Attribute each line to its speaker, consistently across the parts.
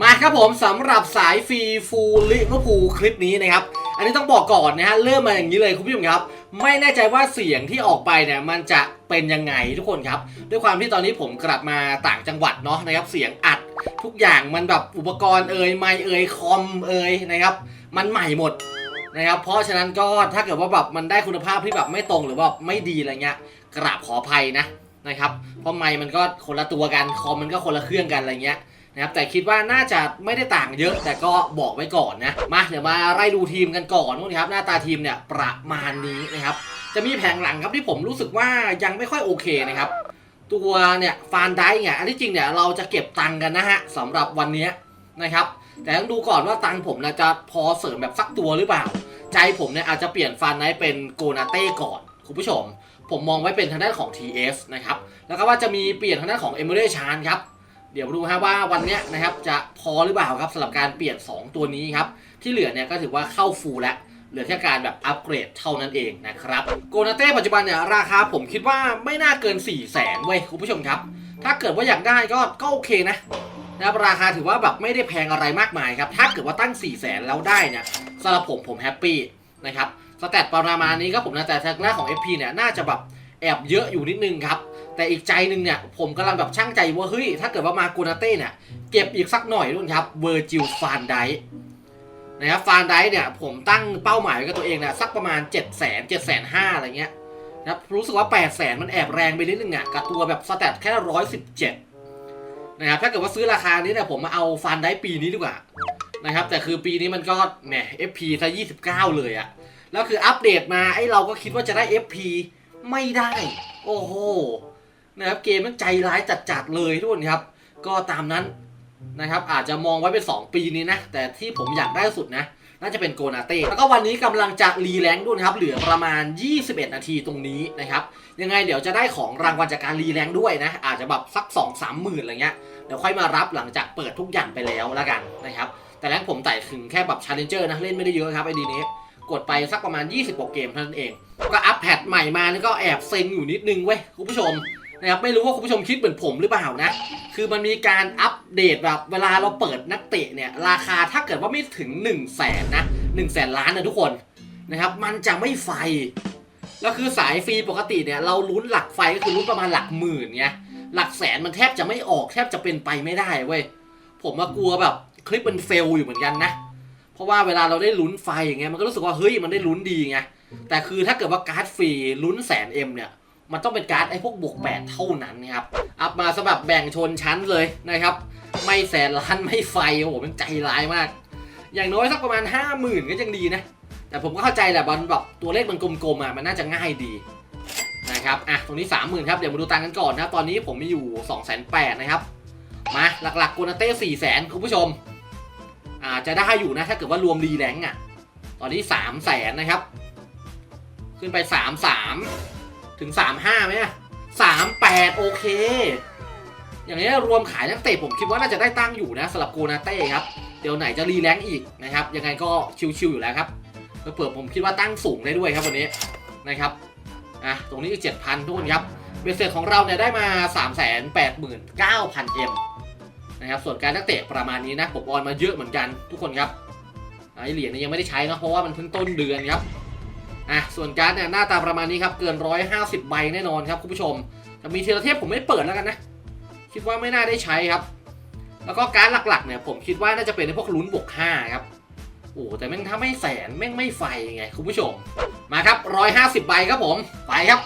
Speaker 1: มาครับผมสำหรับสายฟรีฟูลิเวอร์พูลคลิปนี้นะครับอันนี้ต้องบอกก่อนนะฮะเริ่มมาอย่างนี้เลยคุณผู้ชมครับ ไม่แน่ใจว่าเสียงที่ออกไปเนี่ยมันจะเป็นยังไงทุกคนครับ ด้วยความที่ตอนนี้ผมกลับมาต่างจังหวัดเนาะนะครับเสียงอัด ทุกอย่างมันแบบอุปกรณ์เอ่ยไมเอ่ยคอมเอ่ยนะครับมันใหม่หมดนะครับเพราะฉะนั้นก็ถ้าเกิดว่าแบบมันได้คุณภาพที่แบบไม่ตรงหรือว่าไม่ดีอะไรเงี้ยกราบขออภัยนะนะครับเพราะไมมันก็คนละตัวกันคอมมันก็คนละเครื่องกันอะไรเงี้ย นะครับแต่คิดว่าน่าจะไม่ได้ต่างเยอะแต่ก็บอกไว้ก่อนนะมาเดี๋ยวมาไล่ดูทีมกันก่อนนู่นครับหน้าตาทีมเนี่ยประมาณนี้นะครับจะมีแผงหลังครับที่ผมรู้สึกว่ายังไม่ค่อยโอเคนะครับตัวเนี่ยฟานได้เนี่ยอันที่จริงเนี่ยเราจะเก็บตังกันนะฮะสำหรับวันนี้นะครับแต่ต้องดูก่อนว่าตังผมนะจะพอเสริมแบบสักตัวหรือเปล่า ใจผมเนี่ยอาจจะเปลี่ยนฟานไนท์เป็นโกนาเต้ก่อนคุณผู้ชม ผมมองไว้เป็นทางด้านของ TS นะครับแล้วก็ว่าจะมีเปลี่ยนทางด้านของ e m u l a t i o n ครับ เดี๋ยวดูฮะว่าวันนี้นะครับจะพอหรือเปล่าครับสำหรับการเปลี่ยน 2 ตัวนี้ครับ ที่เหลือเนี่ยก็ถือว่าเข้าฟูลแล้วเหลือแค่การแบบอัปเกรดเท่านั้นเองนะครับโกนาเต้ปัจจุบันเนี่ยราคาผมคิดว่าไม่น่าเกิน 4 0 0แสนเว้ยคุณผู้ชมครับ ถ้าเกิดว่าอยากได้ก็ก็โอเคนะนะครับราคาถือว่าแบบไม่ได้แพงอะไรมากมายครับ ถ้าเกิดว่าตั้ง 4 0 0แสนแล้วได้เนี่ยสำหรับผมผมแฮปปี้นะครับสแตทประมาณนี้ก็ผมนะแต่ทางหน้าของ FP เนี่ยน่าจะแบบแอบเยอะอยู่นิดนึงครับ แต่อีกใจหนึ่งเนี่ย ผมกำลังแบบช่างใจว่าเฮ้ย ถ้าเกิดว่ามาโกนาเต้เนี่ย เก็บอีกสักหน่อยนู่นครับเวอร์จิลฟานไดนะครับฟานไดเนี่ย ผมตั้งเป้าหมายไว้กับตัวเองเนะสักประมาณ 7 0 0 0 0 0 7 5 0 0อะไรเงี้ยนะครับรู้สึกว่า 8 0 0 0 0 0 มันแอบแรงไปนิดนึงอะกับตัวแบบสแตทแค่117นะครับถ้าเกิดว่าซื้อราคานี้เนี่ยผมมาเอาฟานไดปีนี้ดีกว่านะครับแต่คือปีนี้มันก็แหม FP ซะ29 เลยอะแล้วคืออัปเดตมาไอ้เราก็คิดว่าจะได้ FP ไม่ได้ โอ้โห นะครับเกมมันใจร้ายจัดๆเลยทุกคนครับ ก็ตามนั้นนะครับอาจจะมองไว้เป็น 2 ปีนี้นะ แต่ที่ผมอยากได้สุดนะ น่าจะเป็นโกนาเต้ แล้วก็วันนี้กำลังจะรีแรงค์ด้วยครับ เหลือประมาณ 21 นาทีตรงนี้นะครับ ยังไงเดี๋ยวจะได้ของรางวัลจากการรีแรงค์ด้วยนะ อาจจะแบบสัก 2 3 หมื่นอะไรเงี้ย เดี๋ยวค่อยมารับหลังจากเปิดทุกอย่างไปแล้วแล้วกันนะครับ แต่แรกผมไต่ถึงแค่แบบชาเลนเจอร์นะ เล่นไม่ได้เยอะครับไอดีนี้ กดไปสักประมาณ 20กว่าเกมเท่านั้นเอง ก็อัปแพทใหม่มานี่ก็แอบเซ็งอยู่นิดนึงเว้ยคุณผู้ชม นะครับไม่รู้ว่าคุณผู้ชมคิดเหมือนผมหรือเปล่านะ คือมันมีการอัปเดตแบบเวลาเราเปิดนักเตะเนี่ยราคาถ้าเกิดว่าไม่ถึง1 0 0 0 0แสนนะ1 0 0 0 0แสนล้านนะทุกคนนะครับ มันจะไม่ไฟแล้วคือสายฟรีปกติเนี่ยเราลุ้นหลักไฟก็คือลุ้นประมาณหลักหมื่นไงหลักแสนมันแทบจะไม่ออกแทบจะเป็นไปไม่ได้เว้ยผมมากลัวแบบคลิปมันเฟลอยู่เหมือนกันนะเพราะว่าเวลาเราได้ลุ้นไฟอย่างเงี้ยมันก็รู้สึกว่าเฮ้ยมันได้ลุ้นดีไงแต่คือถ้าเกิดว่าการ์ดฟรีลุ้นแสนเอ็มเนี่ย มันต้องเป็นการ์ดไอ้พวกบวกแปดเท่านั้นนะครับ อัพมาสำหรับแบ่งชนชั้นเลยนะครับ ไม่แสนล้านไม่ไฟ โอ้โหมันใจร้ายมาก อย่างน้อยสักประมาณ 5 0,000 ก็ยังดีนะ แต่ผมก็เข้าใจแหละบอลแบบตัวเลขมันกลมๆอะมันน่าจะง่ายดีนะครับ อะ ตรงนี้ 30,000 ครับ เดี๋ยวมาดูตังค์กันก่อนนะครับ ตอนนี้ผมมีอยู่2 8 0 0 0นะครับ มาหลักๆโกนาเต้4 0 0 0 0คุณผู้ชมอาจจะได้อยู่นะ ถ้าเกิดว่ารวมรีแรงค์อะ ตอนนี้ 3 0 0 0 0 0 นะครับ ขึ้นไป 3 3 ถึง35ไหมอะ38โอเค อย่างนี้รวมขายนักเตะผมคิดว่าน่าจะได้ตั้งอยู่นะสำหรับโกนาเต้ครับ เดี๋ยวไหนจะรีแรงค์อีกนะครับ ยังไงก็ชิวๆอยู่แล้วครับเผื่อๆผมคิดว่าตั้งสูงได้ด้วยครับวันนี้นะครับอะตรงนี้อีก7,000ทุกคนครับเบสเซ็ตของเราเนี่ยได้มา 389,000 M นะครับส่วนการนักเตะประมาณนี้นะผมออนมาเยอะเหมือนกันทุกคนครับไอเหรียญเนี่ยยังไม่ได้ใช้นะเพราะว่ามันเพิ่งต้นเดือนครับ อะส่วนการ์ดเนี่ยหน้าตาประมาณนี้ครับเกิน 150 ใบแน่นอนครับคุณผู้ชมแต่มีเทเลเทพผมไม่เปิดแล้วกันนะ คิดว่าไม่น่าได้ใช้ครับ แล้วก็การ์ดหลักๆเนี่ยผมคิดว่าน่าจะเป็นในพวกลุ้นบวก5ครับโอ้แต่แม่งถ้าไม่แสนแม่งไม่ไฟไงคุณผู้ชมมาครับ 150 ใบครับผมไปครับ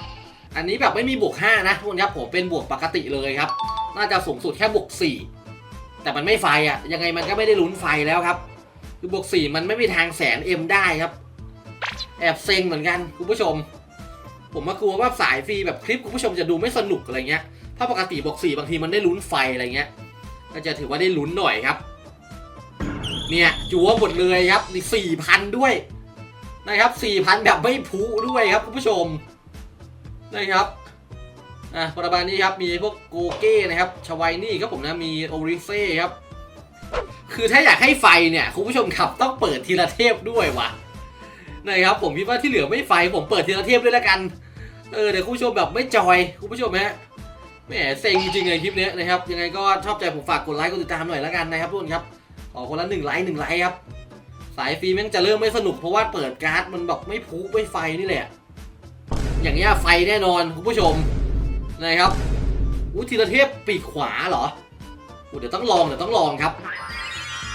Speaker 1: อันนี้แบบไม่มีบวก 5 นะทุกคนครับผมเป็นบวกปกติเลยครับ น่าจะสูงสุดแค่บวก 4 แต่มันไม่ไฟอะ่ะยังไงมันก็ไม่ได้ลุ้นไฟแล้วครับคือบวก 4 มันไม่มีทางแสนเอ็มได้ครับ แอบเซ็งเหมือนกันคุณผู้ชม ผมมากลัวว่าสายฟรีแบบคลิปคุณผู้ชมจะดูไม่สนุกอะไรเงี้ย ถ้าปกติบวก4บางทีมันได้ลุ้นไฟอะไรเงี้ย ก็จะถือว่าได้ลุ้นหน่อยครับ เนี่ยจัวหมดเลยครับนี่สี่พันด้วยนะครับสี่พันแบบไม่พุด้วยครับคุณผู้ชมนะครับอะประมาณนี้ครับมีพวกโกเก้นะครับชวายนี่ครับผมนะมีโอริเซ่ครับ คือถ้าอยากให้ไฟเนี่ย คุณผู้ชมครับต้องเปิดทีละเทพด้วยวะ นะครับผมคิดว่าที่เหลือไม่ไฟผมเปิดทีละเทพด้วยแล้วกัน เออเดี๋ยวคุณผู้ชมแบบไม่จอยคุณผู้ชมฮะแหมเซ็งจริงๆเลยคลิปนี้นะครับยังไงก็ชอบใจผมฝากกดไลค์กดติดตามหน่อยแล้วกันนะครับทุกคนครับขอคนละหนึ่งไลค์หนึ่งไลค์ครับสายฟรีแม่งจะเริ่มไม่สนุกเพราะว่าเปิดการ์ดมันแบบไม่พุไม่ไฟนี่แหละ อย่างเงี้ยไฟแน่นอนคุณผู้ชมนะครับอุ้ยธีรเทพปีกขวาเหรออุ๊ยเดี๋ยวต้องลองเดี๋ยวต้องลองครับ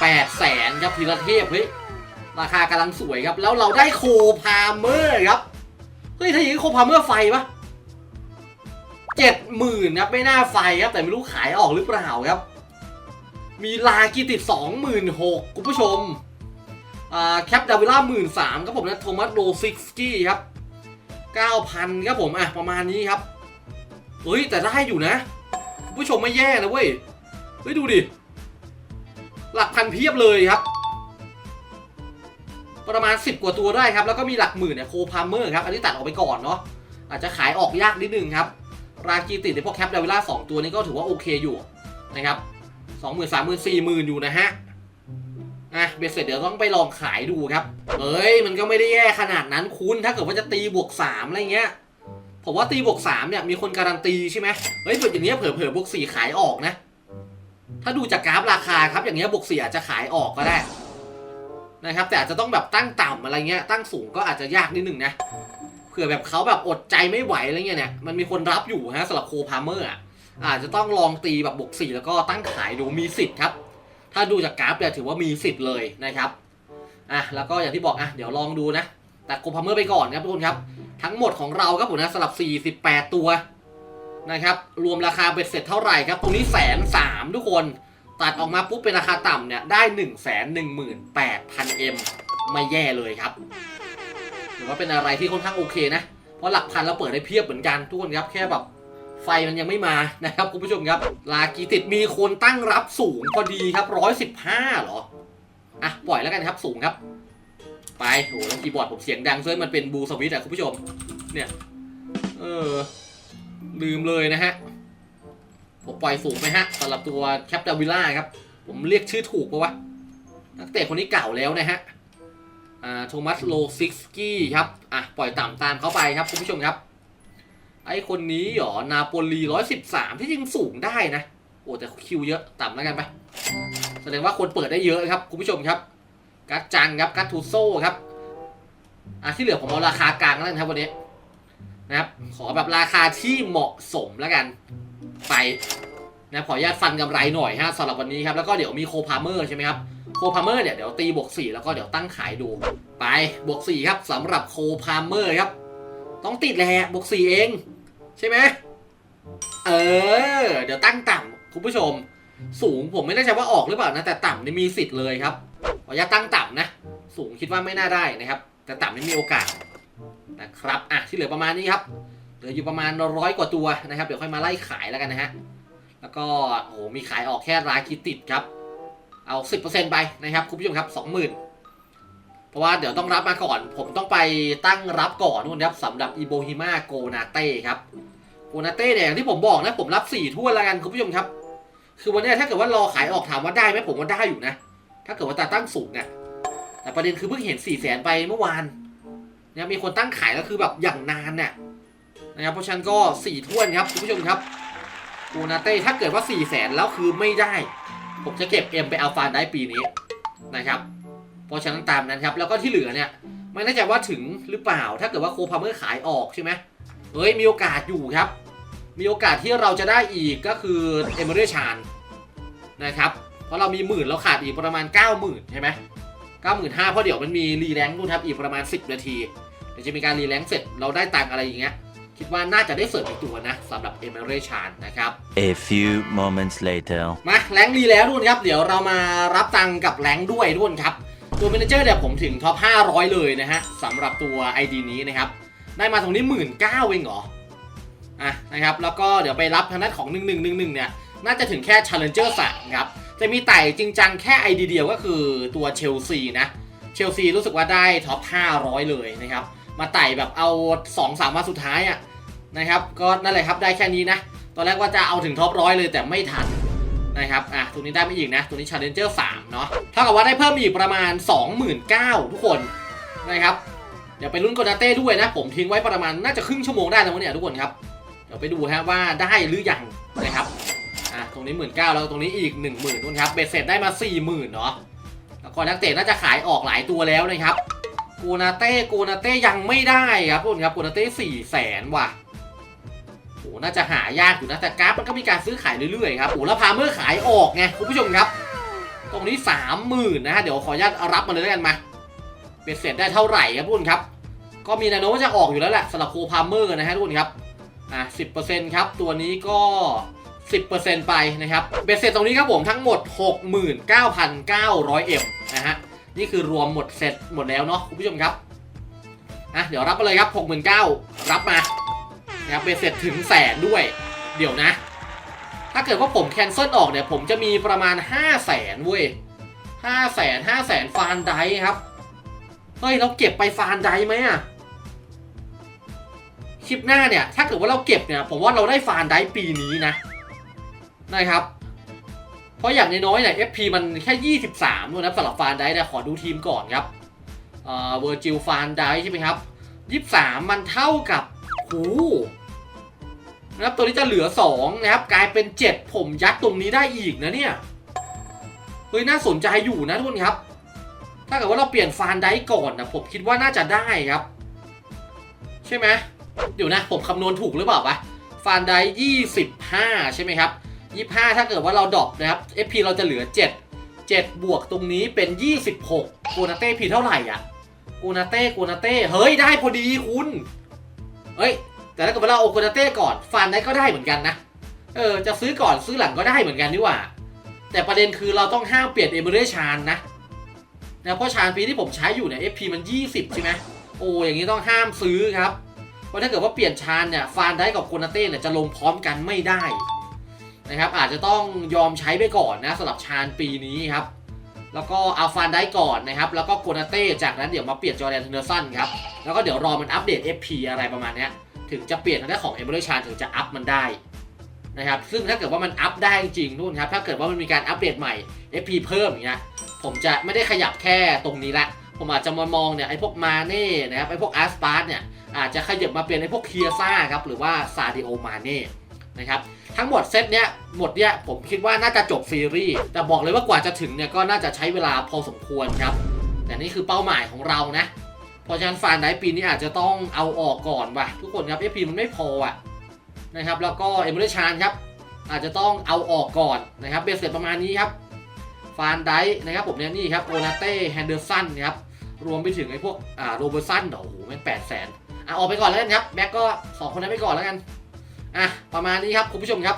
Speaker 1: แปดแสนครับธีรเทพเฮ้ย ราคากำลังสวยครับ แล้วเราได้โคพาเมอร์ครับ เฮ้ยถ้าอย่างนี้โคพาเมอร์ไฟปะเจ็ดหมื่นครับไม่น่าไฟครับ แต่ไม่รู้ขายออกหรือเปล่าครับ มีลากีติดสองหมื่นหกคุณผู้ชมอ่าแคปดาวิล่าหมื่นสามครับผมนะโทมัสโรซิกสกี้ครับเก้าพันครับผมอะประมาณนี้ครับเฮ้ยแต่ได้อยู่นะคุณผู้ชมไม่แย่นะเว้ยเฮ้ยดูดิ หลักพันเพียบเลยครับ ประมาณ 10 กว่าตัวได้ครับ แล้วก็มีหลักหมื่นเนี่ยโคพาเมอร์ครับ อันนี้ตัดออกไปก่อนเนาะ อาจจะขายออกยากนิดนึงครับ รากีติดในพวกแคปดวิล่าสองตัวนี้ก็ถือว่าโอเคอยู่นะครับสองหมื่นสามหมื่นสี่หมื่นอยู่นะฮะ อะเบสเสร็จเดี๋ยวต้องไปลองขายดูครับ เอ้ยมันก็ไม่ได้แย่ขนาดนั้นคุณถ้าเกิดว่าจะตีบวกสามอะไรเงี้ย ผมว่าตีบวกสามเนี่ยมีคนการันตีใช่ไหมเฮ้ยแบบอย่างเงี้ยเผลอๆบวกสี่ขายออกนะ ถ้าดูจากกราฟราคาครับอย่างเงี้ยบวกสี่อาจจะขายออกก็ได้ นะครับ แต่อาจจะต้องแบบตั้งต่ำอะไรเงี้ยตั้งสูงก็อาจจะยากนิดหนึ่งนะเผื่อแบบเขาแบบอดใจไม่ไหวอะไรเงี้ยเนี่ยมันมีคนรับอยู่ฮะสำหรับโคพาเมอร์อะอาจจะต้องลองตีแบบบวกสี่แล้วก็ตั้งขายดูมีสิทธิ์ครับ ถ้าดูจากกราฟเนี่ยถือว่ามีสิทธิ์เลยนะครับอะแล้วก็อย่างที่บอกอะเดี๋ยวลองดูนะแต่โคพาเมอร์ไปก่อนนะครับทุกคนครับ ทั้งหมดของเราครับผมนะสลับ 48 ตัวนะครับ รวมราคาเบ็ดเสร็จเท่าไหร่ครับ ตรงนี้แสนสามทุกคน ตัดออกมาปุ๊บเป็นราคาต่ำเนี่ย ได้ 1 1 8 0 0 0 M ไม่แย่เลยครับถือว่าเป็นอะไรที่ค่อนข้างโอเคนะ เพราะหลักพันเราเปิดได้เพียบเหมือนกันทุกคนครับ แค่แบบไฟมันยังไม่มานะครับคุณผู้ชมครับ ลากีติดมีคนตั้งรับสูงพอดีครับร้อยสิบห้า115 เหรอ อะ ปล่อยแล้วกันครับสูงครับ ไปโอ้แล้วคีย์บอร์ดผมเสียงดังเซิร์มันเป็นบูสวิตอะคุณผู้ชม เนี่ย เออ ลืมเลยนะฮะ ผมปล่อยสูงไหมฮะสำหรับตัวแคปดาวิล่าครับ ผมเรียกชื่อถูกปะวะ นักเตะคนนี้เก่าแล้วนะฮะอ่าโทมัสโลซิกสกี้ครับ อะ ปล่อยต่ำตามเขาไปครับคุณผู้ชมครับ ไอคนนี้หรอ นาโปลีร้อยสิบสามที่จริงสูงได้นะ โอ้แต่คิวเยอะต่ำแล้วกันไปแสดงว่าคนเปิดได้เยอะครับคุณผู้ชมครับ กัดจังครับ กัดทูโซ่ครับ อะที่เหลือผมเอาราคากลางแล้วกันครับวันนี้นะครับ ขอแบบราคาที่เหมาะสมแล้วกัน ไปนะขออนุญาตฟันกำไรหน่อยฮะสำหรับวันนี้ครับแล้วก็เดี๋ยวมีโคพาเมอร์ใช่ไหมครับโคพาเมอร์เนี่ยเดี๋ยวตีบวก4แล้วก็เดี๋ยวตั้งขายดูไปบวก4ครับสำหรับโคพาเมอร์ครับ ต้องติดแหละบวก4เอง ใช่ไหมเออ เดี๋ยวตั้งต่ำคุณผู้ชม สูงผมไม่แน่ใจว่าออกหรือเปล่านะแต่ต่ำนี่มีสิทธิ์เลยครับขออนุญาตตั้งต่ำนะ สูงคิดว่าไม่น่าได้นะครับ แต่ต่ำนี่มีโอกาสนะครับอะที่เหลือประมาณนี้ครับ เหลืออยู่ประมาณร้อยกว่าตัวนะครับ เดี๋ยวค่อยมาไล่ขายแล้วกันนะฮะ แล้วก็โอ้โหมีขายออกแค่รายคิดติดครับ เอา 10%ไปนะครับคุณผู้ชมครับ 20,000 เพราะว่าเดี๋ยวต้องรับมาก่อน ผมต้องไปตั้งรับก่อนนู่นครับสำหรับอีโบฮิมาโกนาเต้ครับ โกนาเต้เนี่ยอย่างที่ผมบอกนะผมรับ 4ถ้วยแล้วกันคุณผู้ชมครับ คือวันนี้ถ้าเกิดว่ารอขายออกถามว่าได้ไหมผมว่าได้อยู่นะ ถ้าเกิดว่าตาตั้งสูงเนี่ย แต่ประเด็นคือเพิ่งเห็น4ี่แสนไปเมื่อวานเนี่ยมีคนตั้งขายแล้วคือแบบอย่างนานเนี่ย นะครับเพราะฉะนั้นก็ 4 ถ้วยครับคุณผู้ชมครับโกนาเต้ถ้าเกิดว่า4ี่แสนแล้วคือไม่ได้ ผมจะเก็บ M ไปเอาฟานได้ปีนี้นะครับ เพราะฉะนั้นตามนั้นครับ แล้วก็ที่เหลือเนี่ย ไม่แน่ใจว่าถึงหรือเปล่า ถ้าเกิดว่าโคพาเมอร์ขายออกใช่ไหมเฮ้ยมีโอกาสอยู่ครับ มีโอกาสที่เราจะได้อีกก็คือเอเมอร์ชานนะครับเพราะเรามีหมื่นเราขาดอีกประมาณ 90,000ใช่ไหม95,000เพราะเดี๋ยวมันมีรีแรงค์นู่นครับอีกประมาณ 10 นาทีเดี๋ยวจะมีการรีแรงค์เสร็จเราได้ตังค์อะไรอย่างเงี้ย คิดว่าน่าจะได้เสริมอีกตัวนะสำหรับเอเมอร์ชานนะครับ
Speaker 2: A few moments later.
Speaker 1: มาแรงค์ดีแล้วทุกคนครับ เดี๋ยวเรามารับตังค์กับแรงค์ด้วยทุกคนครับ ตัวเมนเจอร์เนี่ยผมถึงท็อป 500 เลยนะฮะสำหรับตัว ID นี้นะครับ ได้มาตรงนี้ 1 9ื่นเองเหรอ อะนะครับ แล้วก็เดี๋ยวไปรับทางด้านของ 1111 เนี่ย น่าจะถึงแค่ Challenger 3ครับจะมีไต่จริงจังแค่ ID เดียวก็คือตัวเชลซีนะ เชลซีรู้สึกว่าได้ท็อป 500 เลยนะครับ มาไต่แบบเอา 2-3วันสุดท้ายอะ นะครับ ก็นั่นแหละครับได้แค่นี้นะ ตอนแรกว่าจะเอาถึงท็อปร้อยเลยแต่ไม่ทันนะครับอะตัวนี้ได้ไม่อีกนะ ตัวนี้ Challenger 3 เนาะเท่ากับว่าได้เพิ่มอีกประมาณ 29,000 ทุกคนนะครับ เดี๋ยวไปลุ้นโกนาเต้ด้วยนะ ผมทิ้งไว้ประมาณน่าจะครึ่งชั่วโมงได้แล้วเนี่ยทุกคนครับ เดี๋ยวไปดูฮะว่าได้หรือยังนะครับอะตรงนี้หมื่นเก้าแล้วตรงนี้อีกหนึ่งหมื่นนครับเบ็ดเสร็จได้มาสี่หมื่นเนาะแล้วก็นักเตะน่าจะขายออกหลายตัวแล้วนะครับโกนาเต้โกนาเต้ยังไม่ได้ครับทุกคนครับโกนาเต้สี่แสนว่ะ โอ้น่าจะหายากอยู่นะแต่กราฟมันก็มีการซื้อขายเรื่อยๆครับโอ้แล้วพาเมื่อขายออกไงคุณผู้ชมครับ ตรงนี้สามหมื่นนะฮะเดี๋ยวขออนุญาตรับมาเลยแล้วกันมาเบ็ดเสร็จได้เท่าไหร่ครับทุกคนครับ ก็มีแนวโน้มจะออกอยู่แล้วแหละสำหรับโคพาเมอร์นะฮะทุกคนครับอะสิครับตัวนี้ก็10%ไปนะครับเบ็ดเสร็จตรงนี้ครับผมทั้งหมด 69,900M นะฮะนี่คือรวมหมดเสร็จหมดแล้วเนาะคุณผู้ชมครับอะเดี๋ยวรับมาเลยครับ69,000รับมา นะครับเบ็ดเสร็จถึงแสนด้วย เดี๋ยวนะ ถ้าเกิดว่าผมแคนเซิลออกเนี่ย ผมจะมีประมาณ 5 0 0แสนเว้ย5แสน5แสนฟานไดครับ เฮ้ย เราเก็บไปฟานไดไหมอะคลิปหน้าเนี่ย ถ้าเกิดว่าเราเก็บเนี่ย ผมว่าเราได้ฟานได้ปีนี้นะ นะครับ เพราะอย่างน้อยๆเนี่ย FP มันแค่ 23ด้วยนะสำหรับฟานได้แต่ขอดูทีมก่อนครับเอ่อเวอร์จิลฟานได้ใช่ไหมครับ 23 มันเท่ากับหู นะครับตัวนี้จะเหลือ 2 นะครับ กลายเป็น 7 ผมยัดตรงนี้ได้อีกนะเนี่ย เฮ้ย น่าสนใจอยู่นะทุกคนครับ ถ้าเกิดว่าเราเปลี่ยนฟานได้ก่อนนะผมคิดว่าน่าจะได้ครับ ใช่ไหมเดี๋ยวนะ ผมคำนวณถูกหรือเปล่าวะฟานไดยี่สิบห้าใช่ไหมครับยี่ห้าถ้าเกิดว่าเราดรอปนะครับ FP เราจะเหลือ 7 7 บวกตรงนี้เป็น 26โกนาเต้พีเท่าไหร่อะโกนาเต้โกนาเต้เฮ้ยได้พอดีคุณเฮ้ย แต่ถ้าเกิดเราเอาโกนาเต้ก่อนฟานได้ก็ได้เหมือนกันนะเออจะซื้อก่อนซื้อหลังก็ได้เหมือนกันนี่หว่า แต่ประเด็นคือเราต้องห้ามเปลี่ยนเอเมเรชานนะนะเพราะชานปีที่ผมใช้อยู่เนี่ย FP มัน 20 ใช่ไหมโอ้อย่างนี้ต้องห้ามซื้อครับเพราะถ้าเกิดว่าเปลี่ยนชานเนี่ยฟานได้กับโคนาเต้เนี่ยจะลงพร้อมกันไม่ได้นะครับอาจจะต้องยอมใช้ไปก่อนนะสำหรับชานปีนี้ครับแล้วก็เอาฟานได้ก่อนนะครับ แล้วก็โคนาเต้จากนั้นเดี๋ยวมาเปลี่ยนจอร์แดนเทนเนอร์สันครับแล้วก็เดี๋ยวรอมันอัปเดต FP อะไรประมาณนี้ ถึงจะเปลี่ยนทางด้านของเอเบอร์ชานถึงจะอัพมันได้นะครับซึ่งถ้าเกิดว่ามันอัพได้จริงนู่นครับถ้าเกิดว่ามันมีการอัปเดตใหม่ FP เพิ่มอย่างเงี้ยผมจะไม่ได้ขยับแค่ตรงนี้ละ ผมอาจจะมามองเนี่ยไอ้พวกมาเน่นะครับไอ้พวกอาร์สปาร์เนี่ยอาจจะขยับมาเป็นในพวกเคียซ่าครับหรือว่าซาดิโอมาเน่นะครับทั้งหมดเซตเนี้ยหมดเนี้ยผมคิดว่าน่าจะจบซีรีส์แต่บอกเลยว่ากว่าจะถึงเนี่ยก็น่าจะใช้เวลาพอสมควรครับแต่นี่คือเป้าหมายของเรานะ ราะฉะนั้นฟานไดปีนี้อาจจะต้องเอาออกก่อนว่ะทุกคนครับ FP มันไม่พออะนะครับแล้วก็เอเมอร์ชานครับอาจจะต้องเอาออกก่อนนะครับเบสเสร็จประมาณนี้ครับฟานไดนะครับผมเนี่ยนี่ครับโอนาเต้แฮนเดอร์สันครับรวมไปถึงไอ้พวกอ่าโรเบอร์สันโอ้โหแม่งแปดแสนอะออกไปก่อนแล้วกันครับแบ็กก็สองคนนั้นไปก่อนแล้วกันอะประมาณนี้ครับคุณผู้ชมครับ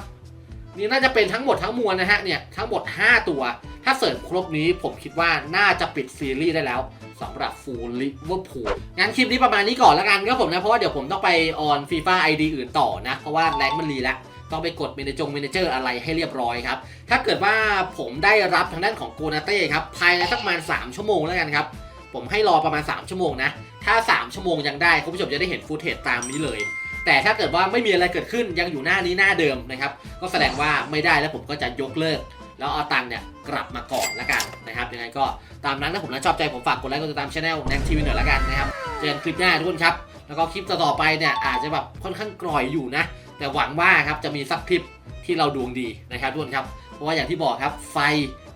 Speaker 1: นี่น่าจะเป็นทั้งหมดทั้งมวลนะฮะเนี่ยทั้งหมด 5 ตัว ถ้าเสริมครบนี้ผมคิดว่าน่าจะปิดซีรีส์ได้แล้ว สำหรับฟูลลิเวอร์พูลงั้นคลิปนี้ประมาณนี้ก่อนแล้วกันครับผมนะ เพราะว่าเดี๋ยวผมต้องไปออนฟีฟ่าไอดีอื่นต่อนะ เพราะว่าแรงมันรีแล้วต้องไปกดเมนจงเมนเจอร์อะไรให้เรียบร้อยครับ ถ้าเกิดว่าผมได้รับทางด้านของโกนาเต้ครับ ภายในสักประมาณ 3 ชั่วโมงแล้วกันครับ ผมให้รอประมาณ 3 ชั่วโมงนะ ถ้า 3 ชั่วโมงยังได้คุณผู้ชมจะได้เห็นฟุตเทจตามนี้เลย แต่ถ้าเกิดว่าไม่มีอะไรเกิดขึ้นยังอยู่หน้านี้หน้าเดิมนะครับ ก็แสดงว่าไม่ได้แล้วผมก็จะยกเลิก แล้วเอาตังค์เนี่ยกลับมาก่อนละกันนะครับยังไงก็ตามนั้นถ้าผมนะชอบใจผมฝากกดไลค์กดติดตามช่องแน็กทีวีหน่อยละกันนะครับเจอกันคลิปหน้าทุกคนครับ แล้วก็คลิปต่อๆไปเนี่ยอาจจะแบบค่อนข้างกร่อยอยู่นะ แต่หวังว่าครับจะมีสักคลิปที่เราดวงดีนะครับทุกคนครับเพราะว่าอย่างที่บอกครับไฟ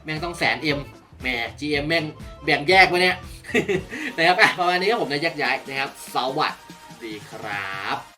Speaker 1: แม่งต้องแสนเอ็มแหม GM แม่งแบ่งแยกไว้เนี่ยนะครับอะประมาณนี้ครับผมนะแยกย้ายนะครับสวัสดีครับ